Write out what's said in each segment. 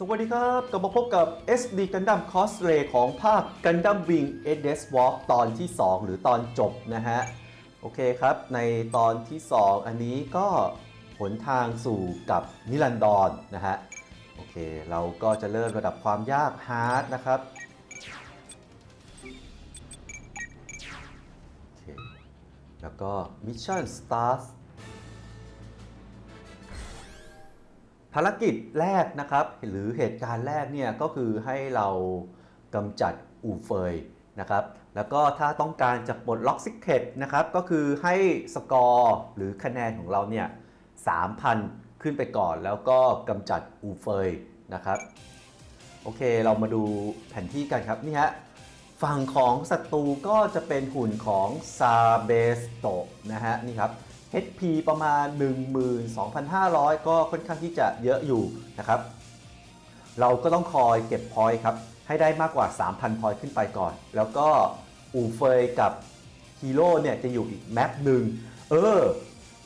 สวัสดีครับ กลับมาพบกับ SD Gundam Cosplay ของภาค Gundam Wing a d e s Walk ตอนที่ 2 หรือตอนจบนะฮะ โอเคครับ ในตอนที่ 2 อันนี้ก็หนทางสู่กับนิรันดรนนะฮะ โอเค เราก็จะเริ่มระดับความยากฮาร์ดนะครับโอเคแล้วก็ Mission Start ภารกิจแรกนะครับ หรือเหตุการณ์แรกเนี่ยก็คือให้เรากำจัดอูเฟยนะครับ แล้วก็ถ้าต้องการจะปลดล็อกซิกเ e ตนะครับ ก็คือให้สกอร์หรือคะแนนของเราเนี่ย3,000 ขึ้นไปก่อน แล้วก็กำจัดอูเฟยนะครับโอเค เรามาดูแผนที่กันครับ นี่ฮะ ฝั่งของศัตรูก็จะเป็นหุ่นของซาเบสโตนะฮะ นี่ครับ HP ประมาณ 12,500 ก็ค่อนข้างที่จะเยอะอยู่นะครับ เราก็ต้องคอยเก็บพอยต์ครับ ให้ได้มากกว่า 3,000 พอยต์ขึ้นไปก่อน แล้วก็อูเฟยกับฮีโร่เนี่ยจะอยู่อีกแมปหนึ่งเออ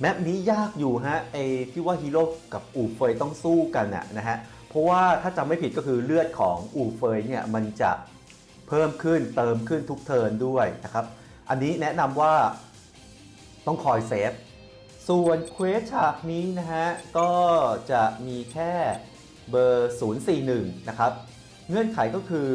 แมปนี้ยากอยู่ฮะไอที่ว่าฮีโร่กับอูเฟยต้องสู้กันน่ะนะฮะ เพราะว่าถ้าจำไม่ผิดก็คือเลือดของอูเฟยเนี่ยมันจะเพิ่มขึ้นเติมขึ้นทุกเทิร์นด้วยนะครับ อันนี้แนะนำว่าต้องคอยเซฟ ส่วนเควสฉากนี้นะฮะ ก็จะมีแค่เบอร์ 041 นะครับ เงื่อนไขก็คือ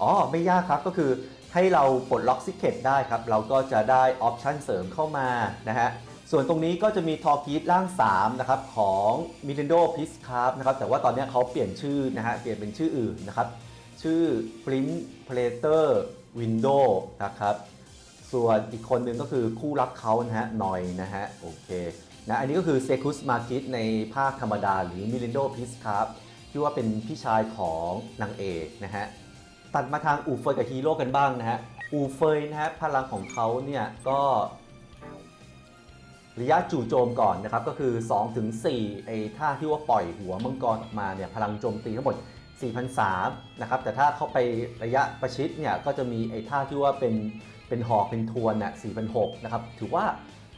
อ๋อ ไม่ยากครับก็คือให้เราปลดล็อกซิกเก็ตได้ครับ เราก็จะได้ออปชันเสริมเข้ามานะฮะ ส่วนตรงนี้ก็จะมีทอร์กีสร่าง 3 นะครับ ของ m i n น e n d o p i s c a r p นะครับ แต่ว่าตอนนี้เขาเปลี่ยนชื่อนะฮะ เปลี่ยนเป็นชื่ออื่นนะครับ ชื่อ Print Predator Window นะครับ ส่วนอีกคนหนึ่งก็คือคู่รักเขานะฮะหน่อยนะฮะโอเคนะอันนี้ก็คือเซคุสมาคิในภาคธรรมดาหรือมิลินโดพิสครับที่ว่าเป็นพี่ชายของนางเอกนะฮะตัดมาทางอูเฟยกับฮีโร่กันบ้างนะฮะอูเฟยนะฮะพลังของเขาเนี่ยก็ระยะจู่โจมก่อนนะครับก็คือ 2-4ไอ้ท่าที่ว่าปล่อยหัวมังกรออกมาเนี่ยพลังโจมตีทั้งหมด4,300นะครับแต่ถ้าเข้าไประยะประชิดเนี่ยก็จะมีไอ้ท่าที่ว่าเป็น เป็นหอกเป็นทวนน่ะ4,600นะครับ ถือว่า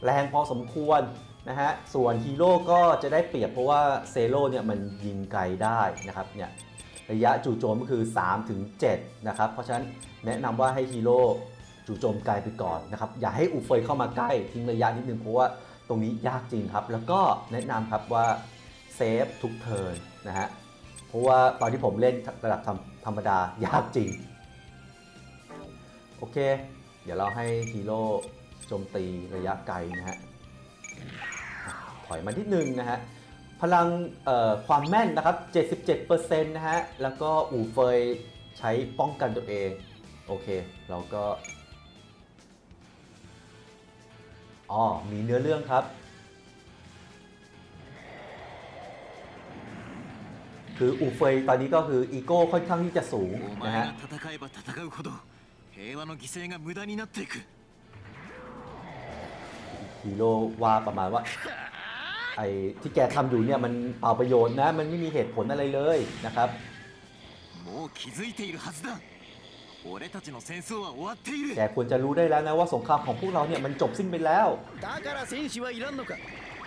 แรงพอสมควรนะฮะ ส่วนฮีโร่ก็จะได้เปรียบเพราะว่าเซโร่เนี่ยมันยิงไกลได้นะครับเนี่ยระยะจู่โจมก็คือ 3 ถึง 7 นะครับ เพราะฉะนั้นแนะนำว่าให้ฮีโร่จู่โจมไกลไปก่อนนะครับ อย่าให้อูเฟยเข้ามาใกล้ทิ้งระยะนิดนึงเพราะว่าตรงนี้ยากจริงครับ แล้วก็แนะนำครับว่าเซฟทุกเทิร์นนะฮะ เพราะว่าตอนที่ผมเล่นระดับธรรมธรรมดายากจริง โอเค เดี๋ยวเราให้ฮีโร่โจมตีระยะไกลนะฮะถอยมาที่หนึ่งนะฮะ พลังความแม่นนะครับ 77%นะฮะ แล้วก็อูเฟยใช้ป้องกันตัวเอง โอเค เราก็ อ๋อ มีเนื้อเรื่องครับ คืออูเฟยตอนนี้ก็คืออีโก้ค่อนข้างที่จะสูงนะฮะ 平和の犠牲が無駄になっていく ฮีโร่ว่าประมาณว่า ไอ้ที่แกทำอยู่เนี่ยมันเปล่าประโยชน์นะ มันไม่มีเหตุผลอะไรเลยนะครับ もう気づいているはずだ俺たちの戦争は終わっている แกควรจะรู้ได้แล้วนะว่าสงครามของพวกเราเนี่ยมันจบสิ้นไปแล้ว だから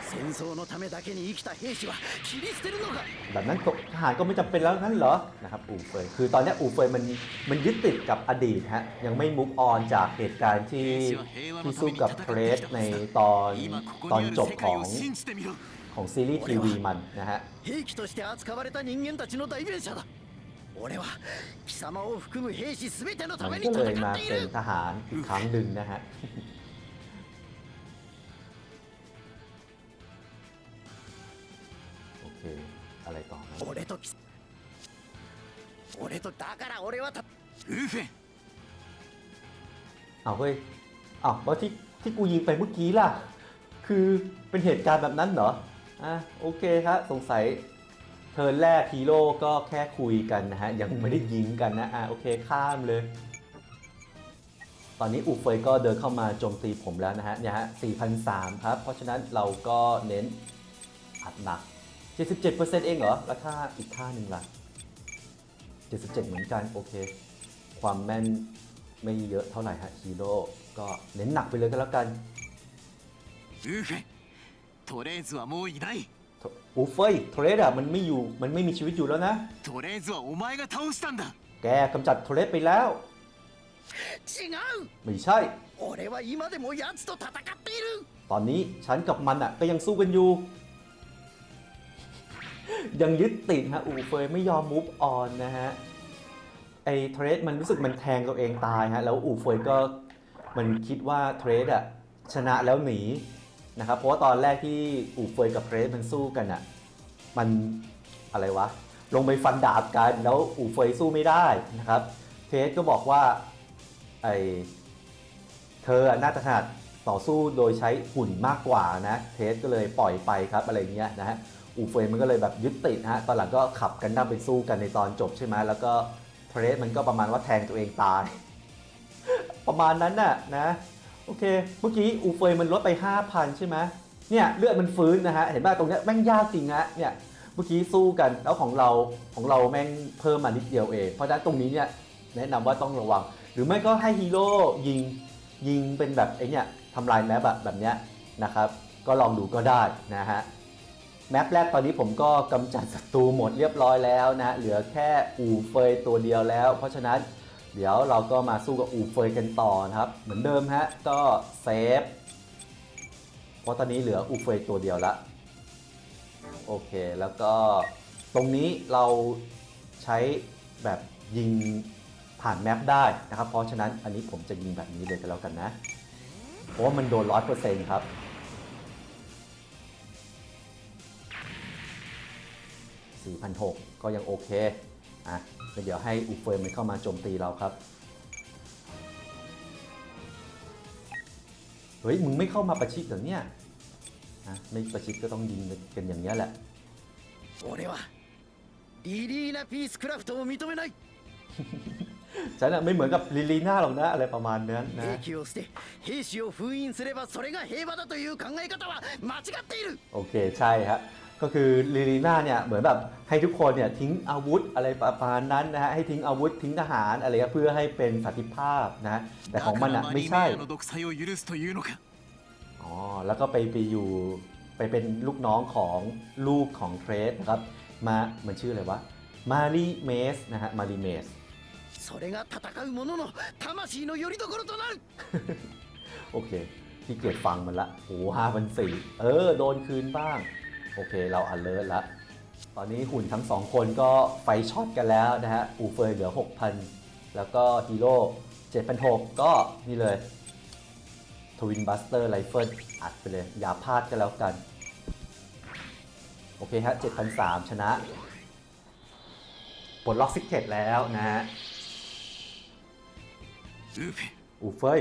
戦士はいらんのか戦争のためだけに生きた兵士は切り捨てるのか แบบนั้นทหารก็ไม่จำเป็นแล้วนั่นเหรอนะครับอูเฟยคือตอนเนี้ยอูเฟยมันมันยึดติดกับอดีตฮะยังไม่มุกออนจากเหตุการณ์ที่ที่สู้กับเพรสในตอน 今ここ ตอน にある จบ 世 ข 界 อง を信じてみろ ของซีรีส์ทีวีมันนะฮะ 兵器として扱われた人間たちの代弁者だ俺は貴様を含む兵士全てのた มั め น に ก็ 戦 เลยมา ってい เป็น る ทหารอีกครั้งหนึ่งนะฮะ 俺と貴俺とだから俺はたウルフェン เอาเฮ้ยเอาแล้วที่ที่กูยิงไปเมื่อกี้ล่ะ คือเป็นเหตุการณ์แบบนั้นเหรอ อ่ะโอเคครับสงสัยเทิร์นแรกฮีโร่ก็แค่คุยกันนะฮะ ยังไม่ได้ยิงกันนะ อ่ะโอเคข้ามเลย ตอนนี้อูเฟยก็เดินเข้ามาโจมตีผมแล้วนะฮะ เนี่ยฮะ4,003ครับ เพราะฉะนั้นเราก็เน้นอัดหนัก 77%เองเหรอ แล้วถ้าอีกท่าหนึ่งล่ะ 77 เหมือนกัน โอเค ความแม่นไม่เยอะเท่าไหร่ฮะฮีโร่ก็เน้นหนักไปเลยก็แล้วกัน ウルフェンとりあえずはもういない อูเฟยโทเรสอะมันไม่อยู่มันไม่มีชีวิตอยู่แล้วนะ とりあえずはお前が倒したんだ แกกำจัดโทเรสไปแล้ว 違う ไม่ใช่ 俺は今でも奴と戦っている ตอนนี้ฉันกับมันอะก็ยังสู้กันอยู่ ยังยึดติดฮะอูเฟยไม่ยอมมูฟออนนะฮะไอ้เทรดมันรู้สึกมันแทงตัวเองตายฮะแล้วอูเฟยก็มันคิดว่าเทรดอะชนะแล้วหนีนะครับเพราะว่าตอนแรกที่อูเฟยกับเทรดมันสู้กันอะมันอะไรวะลงไปฟันดาบกันแล้วอูเฟยสู้ไม่ได้นะครับเทรดก็บอกว่าไอเธอน่าจะถนัดต่อสู้โดยใช้หุ่นมากกว่านะเทสก็เลยปล่อยไปครับอะไรเงี้ยนะฮะ อูเฟยมันก็เลยแบบยึดติดนะฮะ ตอนหลังก็ขับกันดั้มไปสู้กันในตอนจบใช่ไหมแล้วก็เทรสมันก็ประมาณว่าแทงตัวเองตาย ประมาณนั้นน่ะนะโอเค เมื่อกี้อูเฟยมันลดไป 5,000 ใช่ไหมเนี่ยเลือดมันฟื้นนะฮะ เห็นป่ะตรงเนี้ยแม่งยากจริงฮะเนี่ยเมื่อกี้สู้กันแล้วของเราของเราแม่งเพิ่มมานิดเดียวเอง เพราะฉะนั้นตรงนี้เนี่ยแนะนำว่าต้องระวัง หรือไม่ก็ให้ฮีโร่ยิงยิงเป็นแบบไอ้เนี่ยทำลายแมปแบบแบบเนี้ยนะครับ ก็ลองดูก็ได้นะฮะ แมปแรกตอนนี้ผมก็กำจัดศัตรูหมดเรียบร้อยแล้วนะเหลือแค่อูเฟยตัวเดียวแล้ว เพราะฉะนั้นเดี๋ยวเราก็มาสู้กับอูเฟยกันต่อนะครับ เหมือนเดิมฮะก็เซฟเพราะตอนนี้เหลืออูเฟยตัวเดียวละโอเคแล้วก็ตรงนี้เราใช้แบบยิงผ่านแมปได้นะครับ เพราะฉะนั้นอันนี้ผมจะยิงแบบนี้เลยกันแล้วกันนะ เพราะว่ามันโดนร้อยเปอร์เซ็นต์ครับ 4,600 ก็ยังโอเค อ่ะเดี๋ยวให้อูเฟยมันเข้ามาโจมตีเราครับ เฮ้ย มึงไม่เข้ามาประชิดเหรอเนี่ยนะไม่ประชิดก็ต้องยิงกันอย่างนี้ยแหละ 俺はリリーナ・ピースクラフトを認めない ฉันอะไม่เหมือนกับลิลีน่าหรอกนะ อะไรประมาณนั้นนะ 兵器を捨て兵士を封印すればそれが平和だという考え方は間違っている โอเคใช่ฮะ ก็คือลิลีน่าเนี่ยเหมือนแบบให้ทุกคนเนี่ยทิ้งอาวุธอะไรประมาณนั้นนะฮะให้ทิ้งอาวุธทิ้งทหารอะไรเพื่อให้เป็นสันติภาพนะแต่ だ ของ か มัน ら อะ マ ไม่ リメ ใช่ アの独裁を許すというのか อ๋อแล้วก็ไปไปอยู่ไปเป็นลูกน้องของลูกของเทรสนะครับมามันชื่ออะไรวะมารีเมสนะฮะมารีเมส それが戦う者の魂の拠り所となる โอเคที่เกียจฟังมันละโอ้ห้าพันสี่เออ โดนคืนบ้าง โอเคเราอันเลิศละตอนนี้หุ่นทั้งสองคนก็ไฟช็อตกันแล้วนะฮะอูเฟยเหลือ 6,000 แล้วก็ฮีโร่7,600 ก็นี่เลยทวินบัสเตอร์ไรเฟิลอัดไปเลย อย่าพลาดกันแล้วกัน โอเคฮะ7,003 ชนะปลดล็อกซิกเก็ตแล้วนะฮะอูเฟย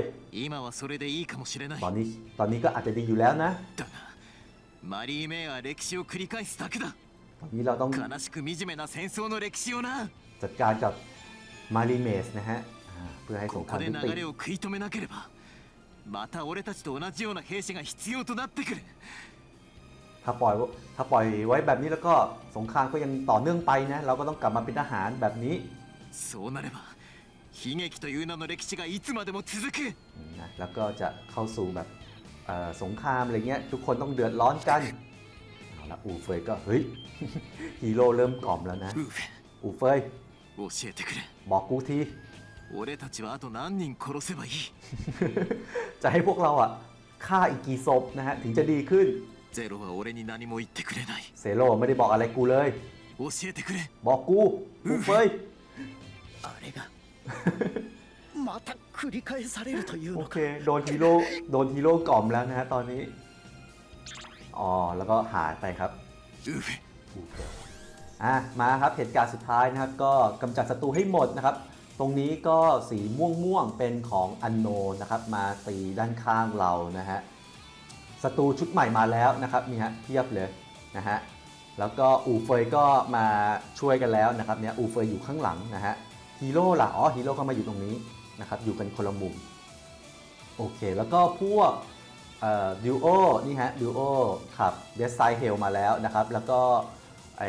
ตอนนี้ตอนนี้ก็อาจจะดีอยู่แล้วนะ マリーメアは歴史を繰り返すだけだ ตอนนี้เราต้อง 悲しく惨めな戦争の歴史をな จัดการกับมารีเมสนะฮะอ่าเพื่อให้ส こ งค こ ราม で ยุติ 流れを食い止めなければまた俺たちと同じような兵士が必要となってくる ถ้าปล่อยถ้าปล่อยไว้แบบนี้แล้วก็สงครามก็ยังต่อเนื่องไปนะ เราก็ต้องกลับมาเป็นทหารแบบนี้ そうなれば悲劇という名の歴史がいつまでも続く นะแล้วก็จะเข้าสู่แบบเอ่อ สงครามอะไรเงี้ยทุกคนต้องเดือดร้อนกันเอาละอูเฟยก็เฮ้ยฮีโร่เริ่มกล่อมแล้วนะอูเฟยบอกกูทีจะให้พวกเราอะฆ่าอีกกี่ศพนะฮะถึงจะดีขึ้นเซโร่ไม่ได้บอกอะไรกูเลยบอกกูอูเฟย また繰り返されるという โอ の เค か โดนฮีโร่โดนฮีโร่กล่อมแล้วนะฮะตอนนี้ อ๋อ แล้วก็หายไปครับ ウーフェ อ่ะ มาครับเหตุการณ์สุดท้ายนะครับ ก็กำจัดศัตรูให้หมดนะครับ ตรงนี้ก็สีม่วงม่วงๆเป็นของอันโนนะครับ มาตีด้านข้างเรานะฮะ ศัตรูชุดใหม่มาแล้วนะครับนี่ฮะเทียบเลยนะฮะ แล้วก็อูเฟยก็มาช่วยกันแล้วนะครับเนี่ยอูเฟยอยู่ข้างหลังนะฮะ ฮีโร่ล่ะ อ๋อ ฮีโร่ก็มาอยู่ตรงนี้ นะครับอยู่กันคนละมุมโอเค แล้วก็พวกดิวโอนี่ฮะดิวโอขับเดสไซเฮลมาแล้วนะครับ แล้วก็ไอ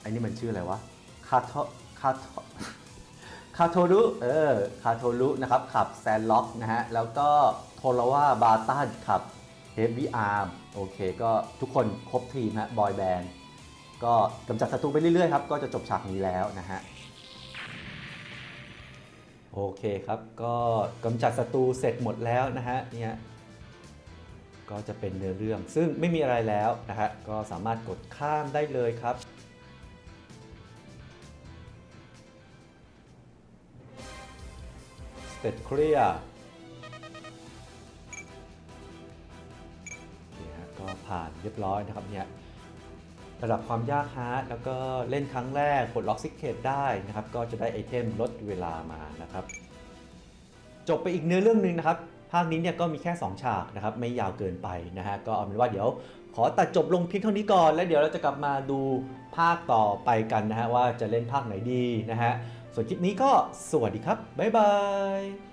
ไอนี่มันชื่ออะไรวะคาโทคาโทคาโทรุเออคาโทรุนะครับขับแซนล็อกนะฮะ แล้วก็โทราวาบาตันขับเฮเฮฟวี่อาร์มโอเค ก็ทุกคนครบทีมฮะบอยแบนด์ก็กำจัดศัตรูไปเรื่อยๆครับ ก็จะจบฉากนี้แล้วนะฮะ โอเคครับ ก็กำจัดศัตรูเสร็จหมดแล้วนะฮะเนี่ยก็จะเป็นเนื้อเรื่องซึ่งไม่มีอะไรแล้วนะฮะก็สามารถกดข้ามได้เลยครับสเตตเคลียร์ก็ผ่านเรียบร้อยนะครับเนี่ย ระดับความยากฮาร์ดแล้วก็เล่นครั้งแรกกดล็อกซิกเคตได้นะครับ ก็จะได้ไอเทมลดเวลามานะครับ จบไปอีกเนื้อเรื่องหนึ่งนะครับ ภาคนี้เนี่ยก็มีแค่ 2 ฉากนะครับ ไม่ยาวเกินไปนะฮะ ก็เอาเป็นว่าเดี๋ยวขอตัดจบลงเพียงเท่านี้ก่อน แล้วเดี๋ยวเราจะกลับมาดูภาคต่อไปกันนะฮะว่าจะเล่นภาคไหนดีนะฮะ ส่วนคลิปนี้ก็สวัสดีครับ บ๊ายบาย